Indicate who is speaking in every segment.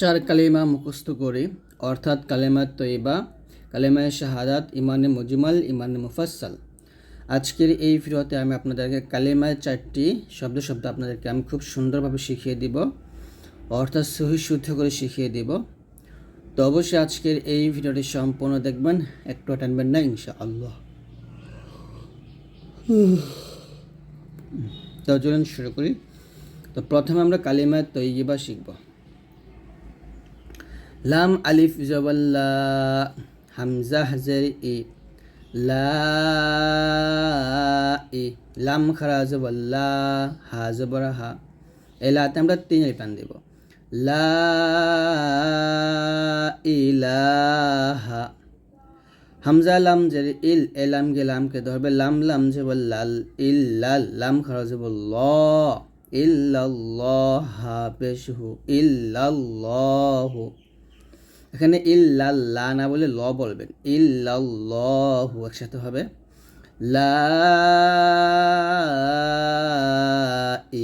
Speaker 1: চার কালিমা মুখস্থ করি, অর্থাৎ কালেমা তৈবা কালেমায় শাহাদাত, ইমানে মজুমাল, ইমানে মুফাসসাল। আজকের এই ভিডিওতে আমি আপনাদেরকে কালেমায় চারটি শব্দ শব্দ আপনাদেরকে আমি খুব সুন্দরভাবে শিখিয়ে দিব, অর্থাৎ সহি শুদ্ধ করে শিখিয়ে দিব। তো অবশ্যই আজকের এই ভিডিওটি সম্পূর্ণ দেখবেন, একটু টানবেন না ইনশা আল্লাহ তো চলুন শুরু করি। তো প্রথমে আমরা কালিমা তৈবা শিখব। লাম আলিফ জবাল্লা হামজা হাজার ই, লা ই, লাম খারা জবাল্লা হা জবর হা। এলাতে আমরা তিন টান দেব। লা ইলাহা। হামজা লাম জের ইল এলাম লামকে ধরবে, লাম লাম যে বল লাল, ইল লাল, লাম খরচ বল ইল্লাল্লাহ পেশহু ইল্লাল্লাহ। এখানে ইল্লাল্লাহ না বলে ল বলবেন। ইল্লাল্লাহ একসাথে হবে। লা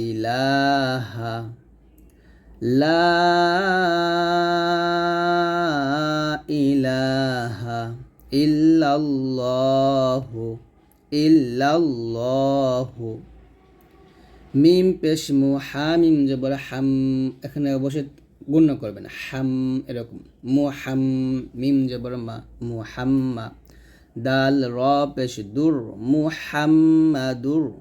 Speaker 1: ইলাহা লা ইলাহা মিম পেশ মু হামিম যে বলে হাম, এখানে অবশ্যই গুণ্য করবেন হাম এরকম। মু হাম মিম বলে মা মু হাম্মা দাল, র, পেশ, দুর। মু হাম্মাদুর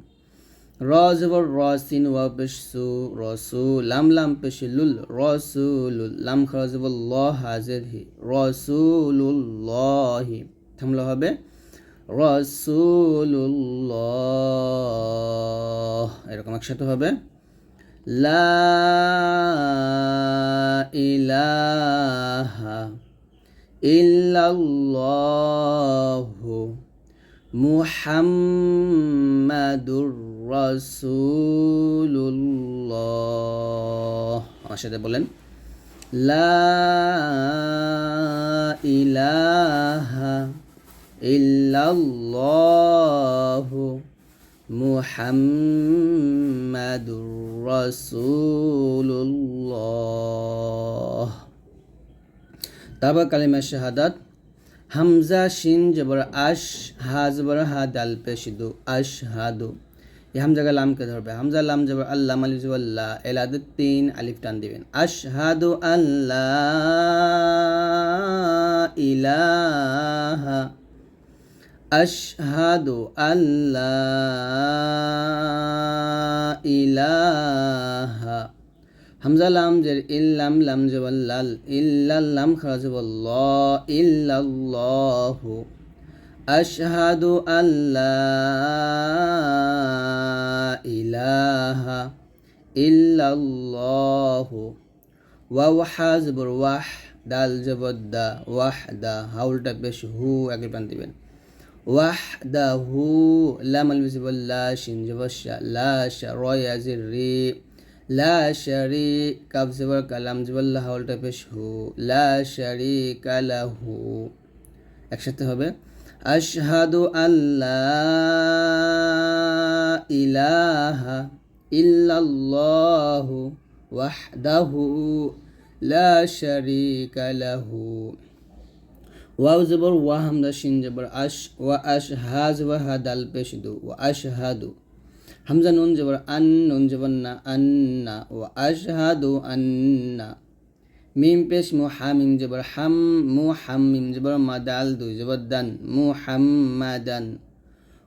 Speaker 1: র জবর র, সিন ওয়া পেশ, সু রসু লাম লাম, পেশ, লুল। রসুলুল লাম খরা জবর ল, হাজের হি। রসুলুল্লাহি। থামলে হবে। রসুল্লাহ এরকম একসাথে হবে। লা ইলাহা ইল্লাল্লাহু মুহাম্মাদুর রাসূলুল্লাহ। আমার সাথে বলেন লা ইলাহা ইল্লাল্লাহু মুহাম্মাদুর রাসূলুল্লাহ তারপর কালিমা শাহাদাত হামজা শিন জবর আশ হা জবর হা দাল পেশিদু আশ হাদু এই হামজাকে লামকে ধরবে হামজা লাম জবর আল্লাহ আলিফ জবল্লাহ এলাদ তিন আলিফ টান দিবেন আশ হাদু আল্লাহ ইলাহা আশহাদু আল্লাহ ইলাহা। হামজা লাম জের ইল্লাম লাম জবাল্লাল ইল্লাল্লাম খারাজবাল্লাহ ইল্লাল্লাহু। আশহাদু আল্লাহ ইলাহা ইল্লাল্লাহু। ওয়াও হাজবর ওয়াহ দাল জবদ্দা, ওয়াহদা। হাউলটা বেশ হু আগে প্রাণ দিবেন। ওয়াহদাহু লাম আলবিজিবল লা শিন জবশা লা শা রয় আজির রি লা শারি কাব জবর কালাম জবল্লা হাউলটা পেশ হু লা শারি কালাহু একসাথে হবে, আশহাদু আল্লাহ ইলাহা ইল্লাল্লাহু ওয়াহদাহু লা শারিকা লাহু। ওয়াও জবর, ওয়া হামদা, শিন জবর, আশ, ওয়া আশ, হাজ, ওয়া হাদাল পেশদু ওয়া আশ হাদু হামজা, নুন জবর, আন, নুন জবর, না আন্না ওয়া আশ হাদু আন্না মিম, পেশ, মু হামিম জবর, হাম, মু, হাম, মিম জবর মাদাল দু জবর, দান। মু হাম্মাদান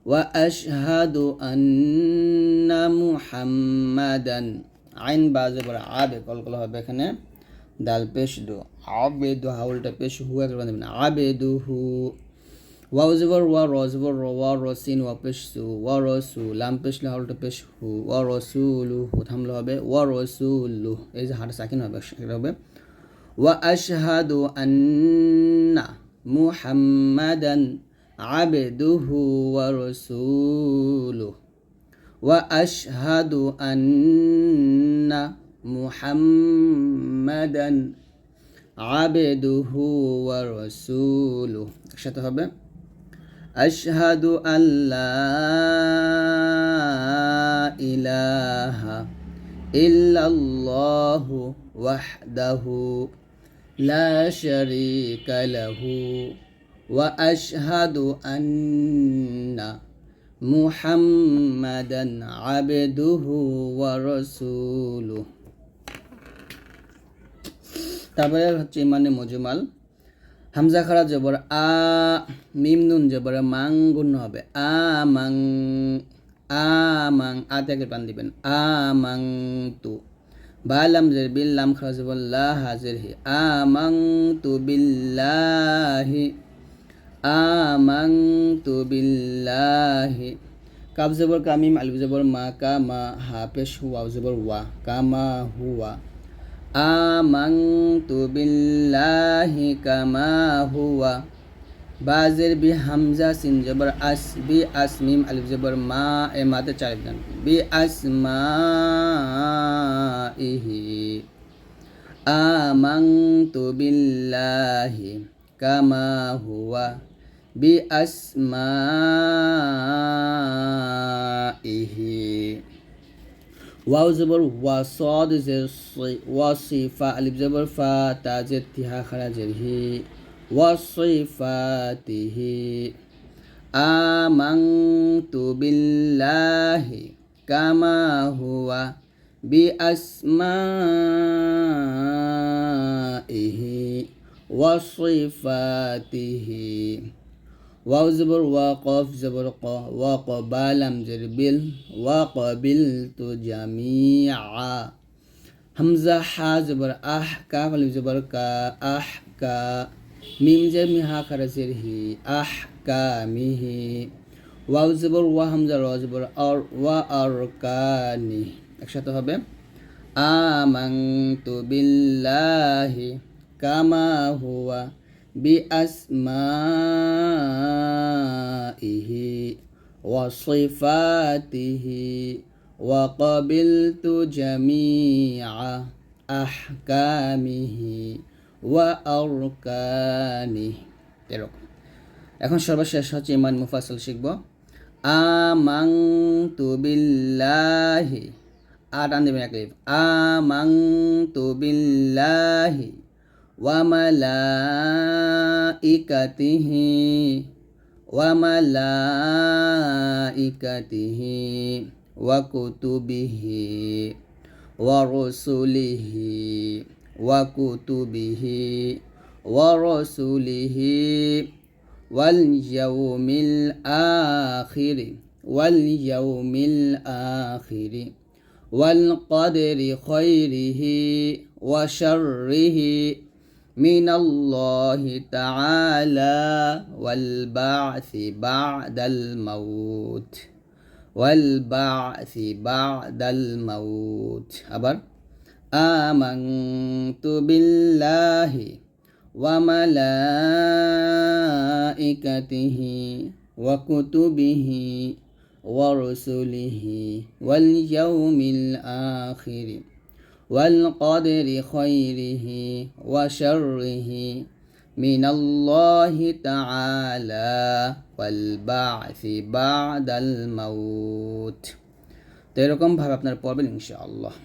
Speaker 1: ওয়া আশ আশহাদু আন্না মুহাম্মাদান আইন, বা জবর আবে কলকল হবে এখানে। দাল পেশ দু আবেদু হাউলটা পেশ হু একবার দেবেন আবেদু হু ওয়াও জবর ওয়া র জবর র ওয়া রসিন ওয়া পেশ ওয়া রসু লাম পেশ হাউলটা পেশ হু ওয়া রসুলু হু থামলে হবে ওয়া রসুলু এই যে হাটা সাকিন হবে এটা হবে ওয়া আশহাদু আন্না মুহাম্মাদান আবেদুহু ওয়া রসুলু ওয়া আশহাদু আন্না মুহাম্মাদান عبده ورسوله. أشهد هبه أشهد أن لا إله إلا الله وحده لا شريك له وأشهد أن محمدا عبده ورسوله. তারপরে হচ্ছে মানে মজুমাল। হামজা খারা জবর, আ মিম নুন জবর, মাং গুণ হবে। আ মাং আ মাং, আ থেকে পান দিবেন। আ মাং তু। বালাম জের বিল্লাম খারা জবর, লা হাজির হি। আ মাং তু বিল্লাহি। আ মাং তু বিল্লাহি। কাব জবর কামিম আলিফ জবর, মা কা মা হা। পেশ হুয়া, জবর, ওয়া। কামা হুয়া। আমাংতু বিল্লাহি কামা হুয়া বাজের বি হামজা সিন জবর আস, বি আসমিম আলিফ জবর মা, এ মাতে চার গান বি আসমা ইহি আমাংতু বিল্লাহি কামা হুয়া। বি আসমা ইহি ওয়াও জবর ওয়া সদ ওয়া সিফা আলিফ জবর ফা তা জের তিহা খারা জের হি ওয়া সিফাতিহি আমানতু বিল্লাহি কামা হুয়া বি ওয়া সিফাতিহি ওয়াও জবর ওয়া কফ জবর, ক ওয়া ক বা লাম জের বিল ওয়া ক বিল তো জামি হামজা, হা জবর, আহ, কা, ফালিম জবর, কা, আহ, কা। মিম জের মিহা খারা জের হি, আহ, কা মিহি ওয়াও জবর, ওয়া, হামজা, র জবর আর ওয়া আর কা, নি। একসাথে হবে। আমান্তু বিল্লাহি কামা হুয়া বি আসমা وصفاته وقبلت جميع أحكامه وأركانه এরকম এখন সর্বশেষ হচ্ছে ইমান মুফাসল শিখব আমাং তু বিল্লাহি আর টান দেবেন এক আমাং তু বিল্লাহি وملائكته وملائكته وكتبه ورسله وكتبه ورسله واليوم الآخر واليوم الآخر والقدر خيره وشره. من الله تعالى والبعث بعد الموت والبعث بعد الموت. أبر. آمنت بالله وملائكته وكتبه ورسله واليوم الآخر. والقدر خيره وشره من الله تعالى والبعث بعد الموت তো এরকমভাবে আপনারা পড়বেন ইনশাআল্লাহ